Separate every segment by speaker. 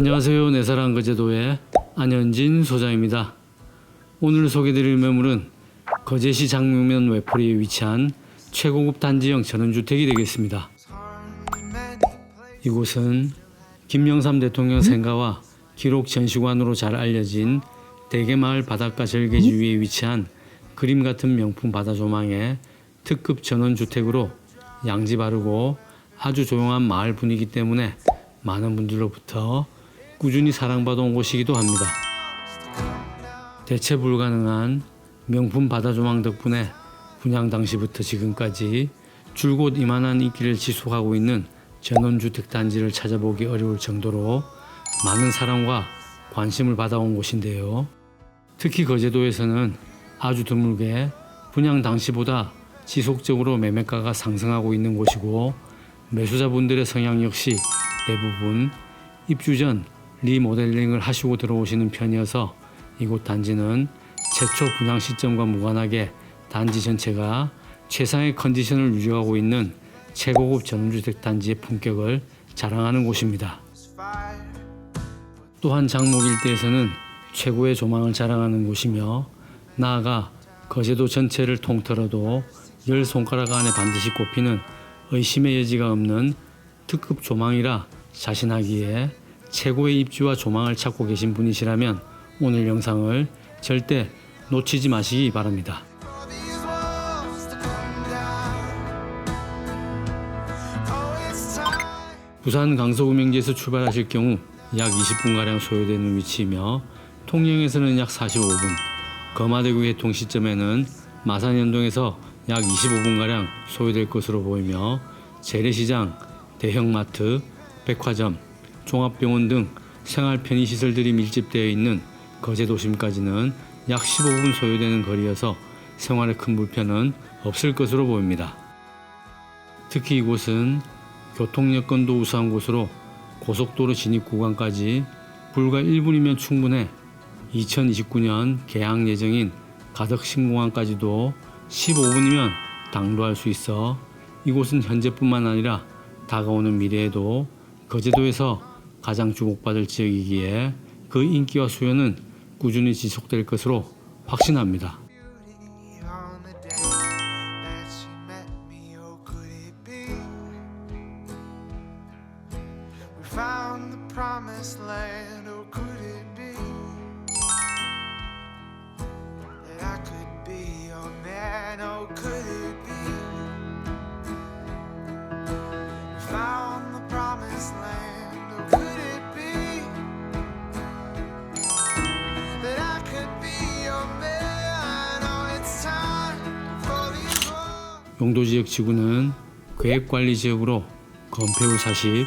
Speaker 1: 안녕하세요. 내 사랑 거제도의 안현진 소장입니다. 오늘 소개드릴 매물은 거제시 장묘면 외포리에 위치한 최고급 단지형 전원주택이 되겠습니다. 이곳은 김영삼 대통령 생가와 기록 전시관으로 잘 알려진 대게마을 바닷가 절개지 위에 위치한 그림 같은 명품 바다 조망의 특급 전원주택으로 양지 바르고 아주 조용한 마을 분위기 때문에 많은 분들로부터 꾸준히 사랑받아온 곳이기도 합니다. 대체 불가능한 명품 바다 조망 덕분에 분양 당시부터 지금까지 줄곧 이만한 인기를 지속하고 있는 전원주택 단지를 찾아보기 어려울 정도로 많은 사랑과 관심을 받아온 곳인데요. 특히 거제도에서는 아주 드물게 분양 당시보다 지속적으로 매매가가 상승하고 있는 곳이고 매수자분들의 성향 역시 대부분 입주 전 리모델링을 하시고 들어오시는 편이어서 이곳 단지는 최초 분양 시점과 무관하게 단지 전체가 최상의 컨디션을 유지하고 있는 최고급 전원주택 단지의 품격을 자랑하는 곳입니다. 또한 장목 일대에서는 최고의 조망을 자랑하는 곳이며 나아가 거제도 전체를 통틀어도 열 손가락 안에 반드시 꼽히는 의심의 여지가 없는 특급 조망이라 자신하기에 최고의 입지와 조망을 찾고 계신 분이시라면 오늘 영상을 절대 놓치지 마시기 바랍니다. 부산 강서구명지에서 출발하실 경우 약 20분가량 소요되는 위치이며 통영에서는 약 45분, 거마대구 해통 시점에는 마산연동에서 약 25분가량 소요될 것으로 보이며 재래시장, 대형마트, 백화점, 종합병원 등 생활 편의시설들이 밀집되어 있는 거제 도심까지는 약 15분 소요되는 거리여서 생활에 큰 불편은 없을 것으로 보입니다. 특히 이곳은 교통 여건도 우수한 곳으로 고속도로 진입 구간까지 불과 1분이면 충분해 2029년 개항 예정인 가덕 신공항까지도 15분이면 당도할 수 있어 이곳은 현재뿐만 아니라 다가오는 미래에도 거제도에서 가장 주목받을 지역이기에 그 인기와 수요는 꾸준히 지속될 것으로 확신합니다. 용도 지역 지구는 계획관리 지역으로 건폐율 40,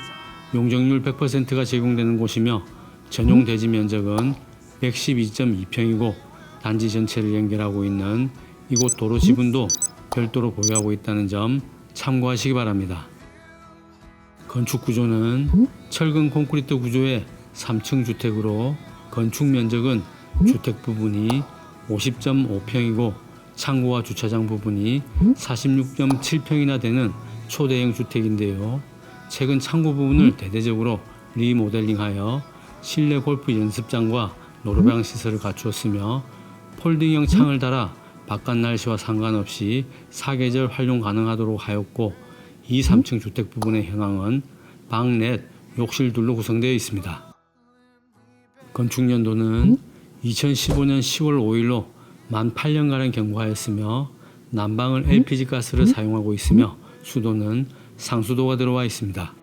Speaker 1: 용적률 100%가 제공되는 곳이며 전용 대지 면적은 112.2평이고 단지 전체를 연결하고 있는 이곳 도로 지분도 별도로 보유하고 있다는 점 참고하시기 바랍니다. 건축 구조는 철근 콘크리트 구조의 3층 주택으로 건축 면적은 주택 부분이 50.5평이고 창고와 주차장 부분이 46.7평이나 되는 초대형 주택인데요. 최근 창고 부분을 대대적으로 리모델링하여 실내 골프 연습장과 노래방 시설을 갖추었으며 폴딩형 창을 달아 바깥 날씨와 상관없이 사계절 활용 가능하도록 하였고 이 3층 주택 부분의 현황은 방 넷 욕실들로 구성되어 있습니다. 건축 연도는 2015년 10월 5일로 만 8년가량 경과하였으며 난방을 LPG 가스를 사용하고 있으며 수도는 상수도가 들어와 있습니다.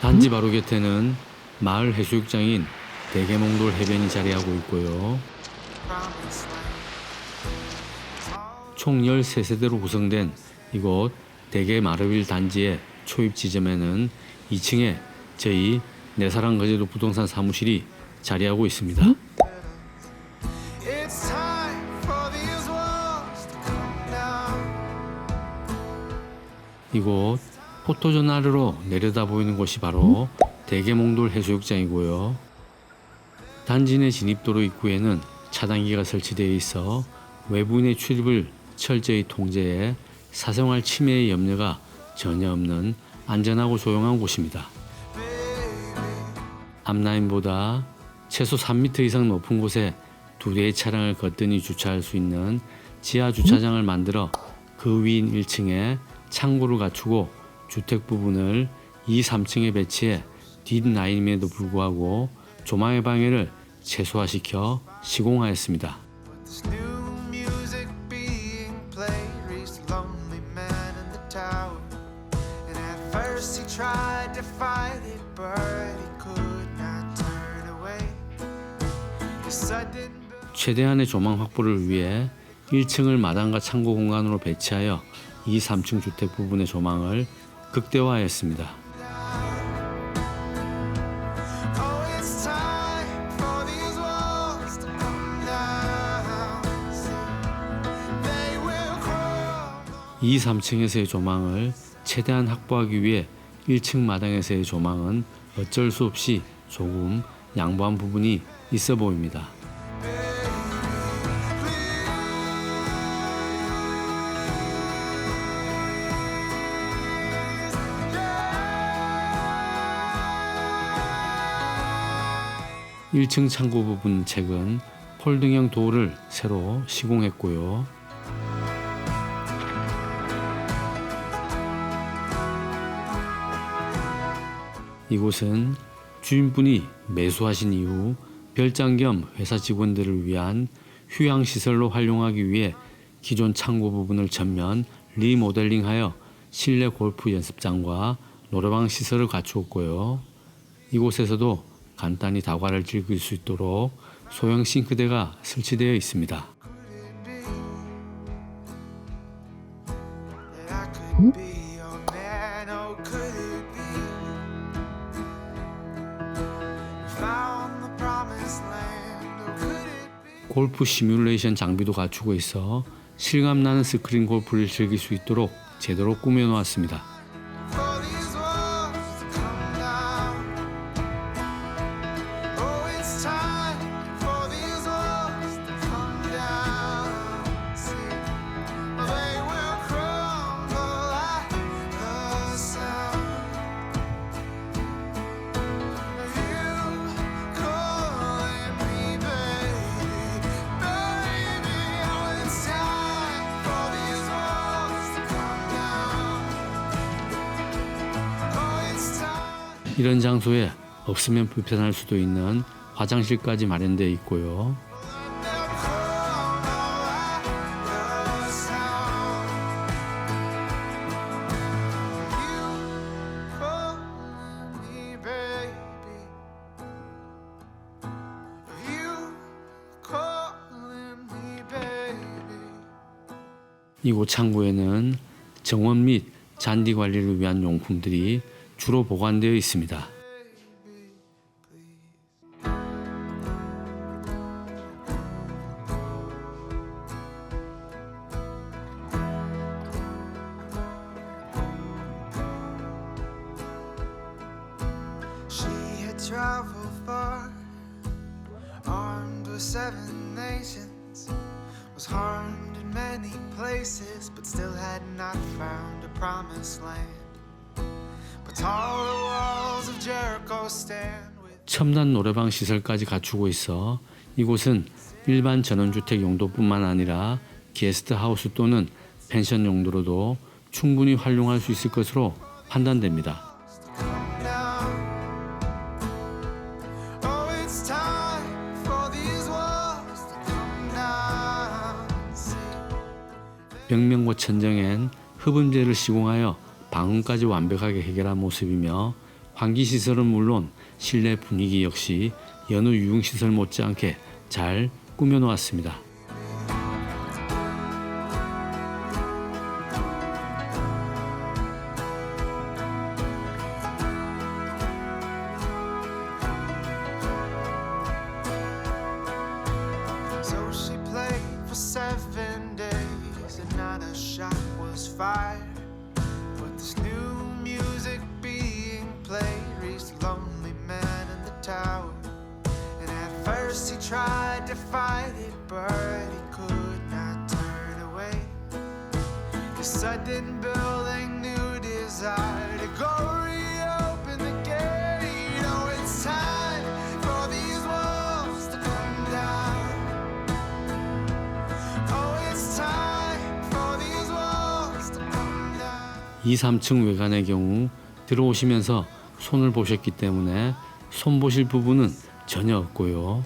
Speaker 1: 단지 바로 곁에는 마을 해수욕장인 대계몽돌 해변이 자리하고 있고요. 총 13세대로 구성된 이곳 대게 마르빌 단지의 초입 지점에는 2층에 저희 내 사랑 거제도 부동산 사무실이 자리하고 있습니다.
Speaker 2: Down.
Speaker 1: 이곳 포토존 아래로 내려다 보이는 곳이 바로 대게몽돌 해수욕장이고요. 단지 내 진입도로 입구에는 차단기가 설치되어 있어 외부인의 출입을 철저히 통제해 사생활 침해의 염려가 전혀 없는 안전하고 조용한 곳입니다. 앞라인보다 최소 3m 이상 높은 곳에 두 대의 차량을 거뜬히 주차할 수 있는 지하 주차장을 만들어 그 위인 1층에 창고를 갖추고 주택 부분을 2, 3층에 배치해 뒷라인임에도 불구하고 조망의 방해를 최소화시켜 시공하였습니다. 최대한의 조망 확보를 위해 1층을 마당과 창고 공간으로 배치하여 2, 3층 주택 부분의 조망을 극대화하였습니다. 2, 3층에서의 조망을 최대한 확보하기 위해 1층 마당에서의 조망은 어쩔 수 없이 조금 양보한 부분이 있어 보입니다. 일층 창고 부분 책은 폴딩형 도어를 새로 시공했고요. 이곳은 주인분이 매수하신 이후 별장 겸 회사 직원들을 위한 휴양 시설로 활용하기 위해 기존 창고 부분을 전면 리모델링하여 실내 골프 연습장과 노래방 시설을 갖추었고요. 이곳에서도 간단히 다과를 즐길 수 있도록 소형 싱크대가 설치되어 있습니다.
Speaker 2: That
Speaker 1: 골프 시뮬레이션 장비도 갖추고 있어 실감나는 스크린 골프를 즐길 수 있도록 제대로 꾸며 놓았습니다. 이런 장소에 없으면 불편할 수도 있는 화장실까지 마련되어 있고요. 이곳 창고에는 정원 및 잔디 관리를 위한 용품들이 주로 보관되어 있습니다. 첨단 노래방 시설까지 갖추고 있어 이곳은 일반 전원주택 용도뿐만 아니라 게스트하우스 또는 펜션 용도로도 충분히 활용할 수 있을 것으로 판단됩니다.
Speaker 2: Oh,
Speaker 1: 벽면고 천정엔 흡음재를 시공하여 방음까지 완벽하게 해결한 모습이며 환기 시설은 물론 실내 분위기 역시 여느 유흥 시설 못지않게 잘 꾸며놓았습니다.
Speaker 2: Tried to fight it, but he could not turn away. The sudden building new desire to go reopen the gate. Oh, it's time for these walls to come down. Oh, it's time for these walls to come down.
Speaker 1: 2, 3층 외관의 경우 들어오시면서 손을 보셨기 때문에 손 보실 부분은 전혀 없고요.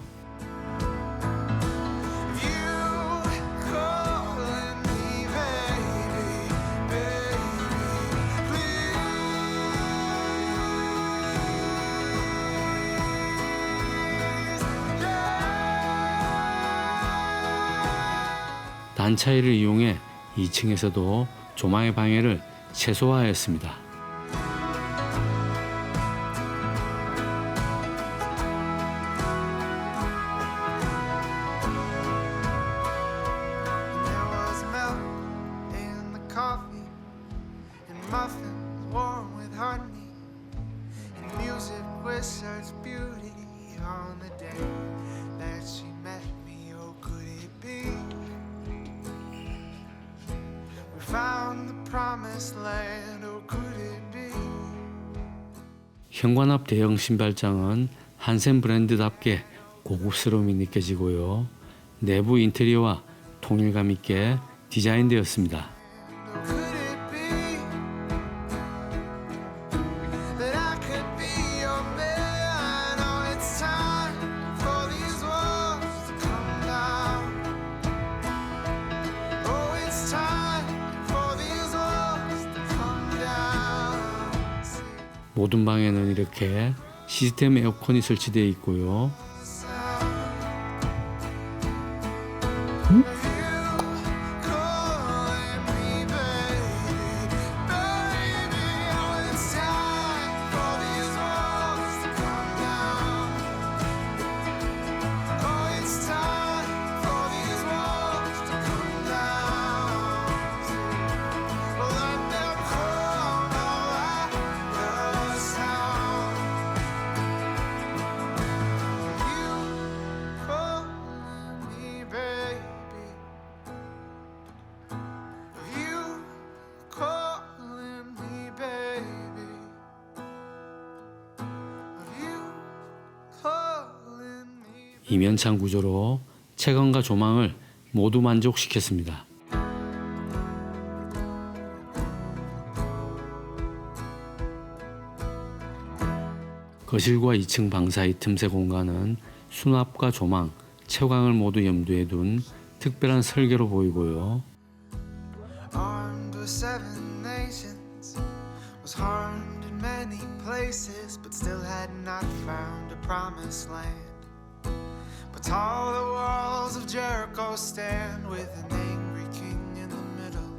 Speaker 1: 단차이를 이용해 2층에서도 조망의 방해를 최소화하였습니다. 현관 앞 대형 신발장은 한센 브랜드답게 고급스러움이 느껴지고요. 내부 인테리어와 통일감 있게 디자인되었습니다. 시스템 에어컨이 설치되어 있고요. 이면창 구조로 채광과 조망을 모두 만족시켰습니다. 거실과 2층 방 사이 틈새 공간은 수납과 조망, 채광을 모두 염두에 둔 특별한 설계로 보이고요.
Speaker 2: But all the walls of Jericho stand with an angry king in the middle.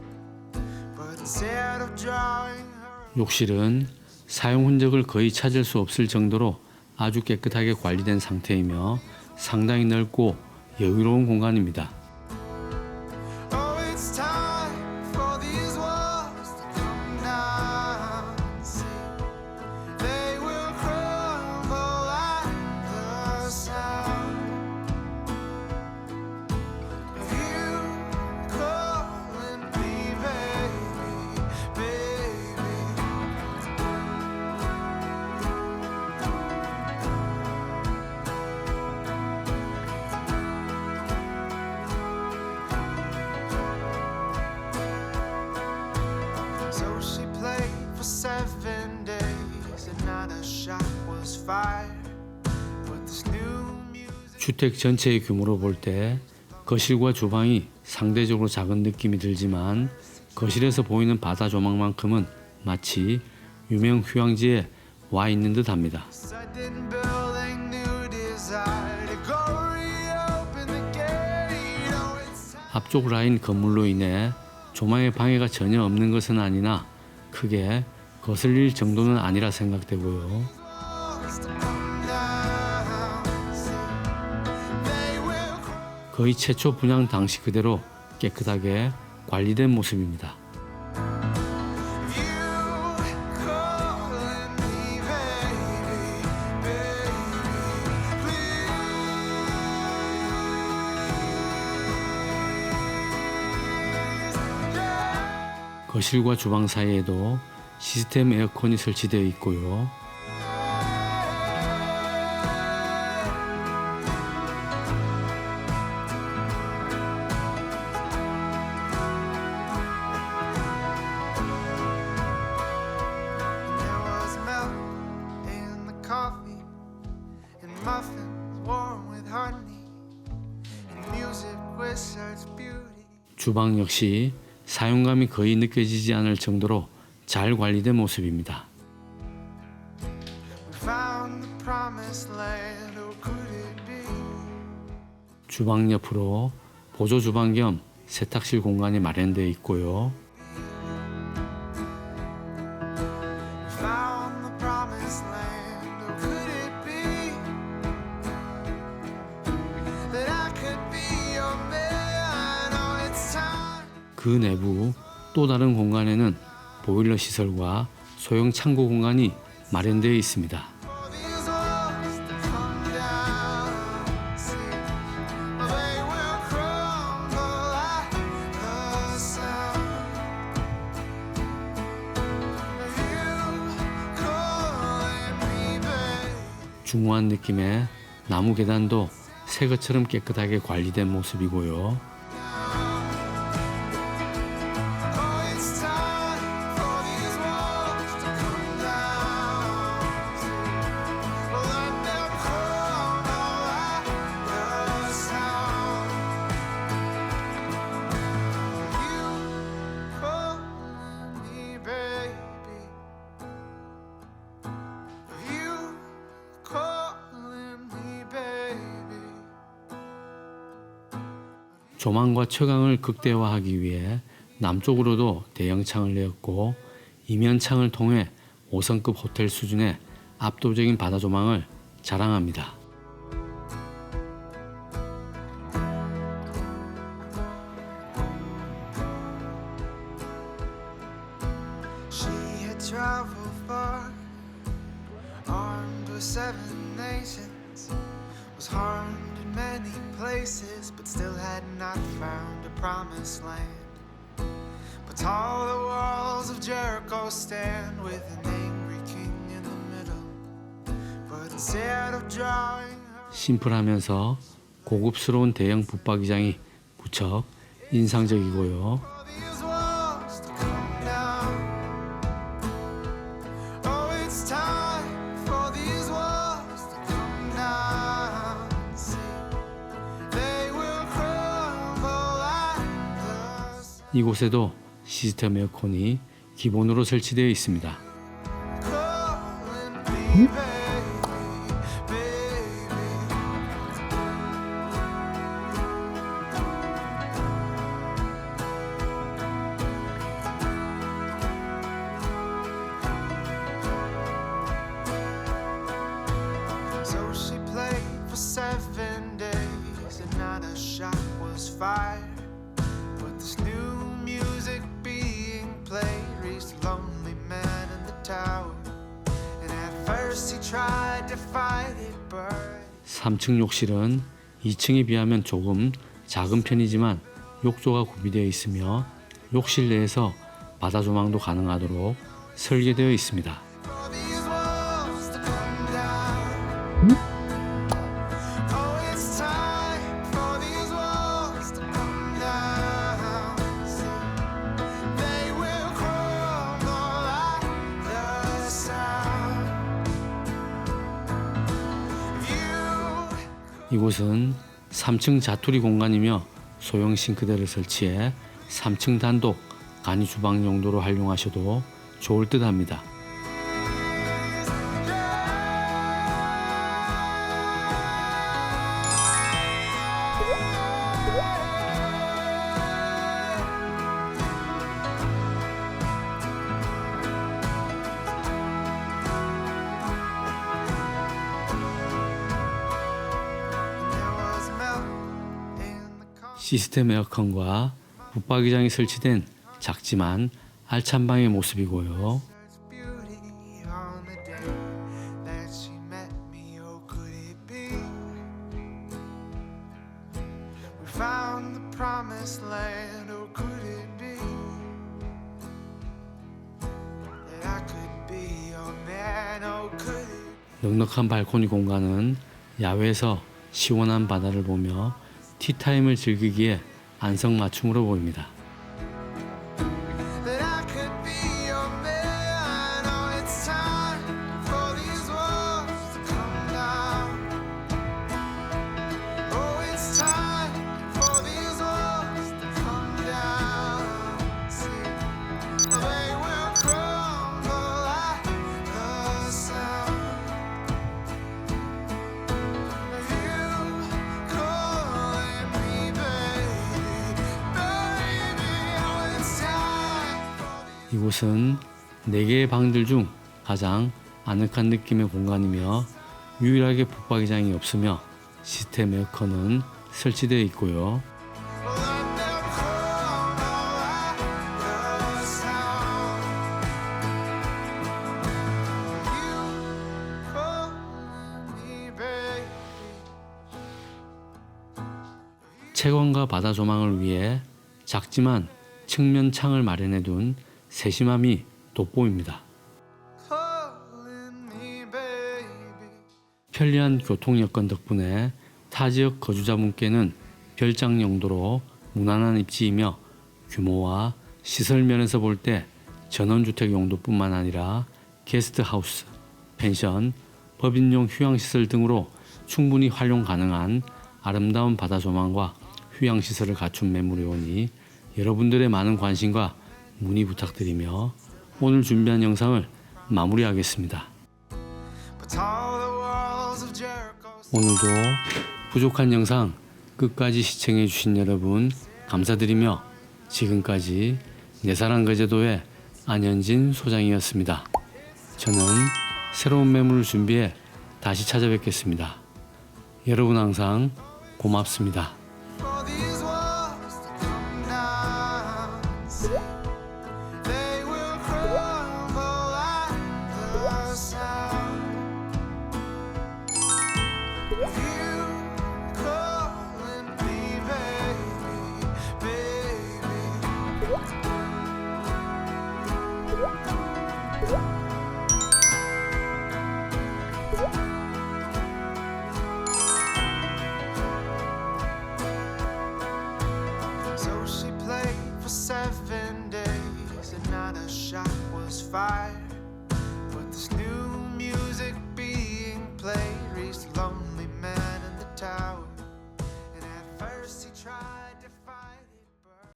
Speaker 2: But instead of drawing her
Speaker 1: 욕실은 사용 흔적을 거의 찾을 수 없을 정도로 아주 깨끗하게 관리된 상태이며 상당히 넓고 여유로운 공간입니다. 주택 전체의 규모로 볼 때 거실과 주방이 상대적으로 작은 느낌이 들지만 거실에서 보이는 바다 조망만큼은 마치 유명 휴양지에 와 있는 듯 합니다.
Speaker 2: It's time
Speaker 1: 앞쪽 라인 건물로 인해 조망의 방해가 전혀 없는 것은 아니나 크게 거슬릴 정도는 아니라 생각되고요. 거의 최초 분양 당시 그대로 깨끗하게 관리된 모습입니다. 거실과 주방 사이에도 시스템 에어컨이 설치되어 있고요. 주방 역시 사용감이 거의 느껴지지 않을 정도로 잘 관리된 모습입니다. 주방 옆으로 보조 주방 겸 세탁실 공간이 마련되어 있고요. 그 내부 또 다른 공간에는 보일러 시설과 소형 창고 공간이 마련되어 있습니다. 중후한 느낌의 나무 계단도 새 것처럼 깨끗하게 관리된 모습이고요. 조망과 채광을 극대화하기 위해 남쪽으로도 대형 창을 내었고 이면 창을 통해 5성급 호텔 수준의 압도적인 바다 조망을 자랑합니다.
Speaker 2: She had traveled far, armed with seven nations, places, but still had not found a promised land. But tall the walls of Jericho stand with an angry king in the middle. But instead of drawing
Speaker 1: 심플하면서 고급스러운 대형 붙박이장이 무척 인상적이고요. 이곳에도 시스템 에어컨이 기본으로 설치되어 있습니다.
Speaker 2: Calling
Speaker 1: 3층 욕실은 2층에 비하면 조금 작은 편이지만 욕조가 구비되어 있으며 욕실 내에서 바다 조망도 가능하도록 설계되어 있습니다. 이곳은 3층 자투리 공간이며 소형 싱크대를 설치해 3층 단독 간이 주방 용도로 활용하셔도 좋을 듯 합니다. 시스템 에어컨과 붙박이장이 설치된 작지만 알찬 방의 모습이고요. 넉넉한 발코니 공간은 야외에서 시원한 바다를 보며 티타임을 즐기기에 안성맞춤으로 보입니다. 네 개의 방들 중 가장 아늑한 느낌의 공간이며 유일하게 붙박이장이 없으며 시스템 에어컨은 설치되어 있고요. 채광과 바다 조망을 위해 작지만 측면 창을 마련해 둔 세심함이 돋보입니다. 편리한 교통 여건 덕분에 타 지역 거주자분께는 별장 용도로 무난한 입지이며 규모와 시설 면에서 볼 때 전원주택 용도뿐만 아니라 게스트하우스, 펜션, 법인용 휴양시설 등으로 충분히 활용 가능한 아름다운 바다 조망과 휴양시설을 갖춘 매물에 오니 여러분들의 많은 관심과 문의 부탁드리며 오늘 준비한 영상을 마무리하겠습니다. 오늘도 부족한 영상 끝까지 시청해 주신 여러분 감사드리며 지금까지 내 사랑 거제도의 안현진 소장이었습니다. 저는 새로운 매물을 준비해 다시 찾아뵙겠습니다. 여러분 항상 고맙습니다.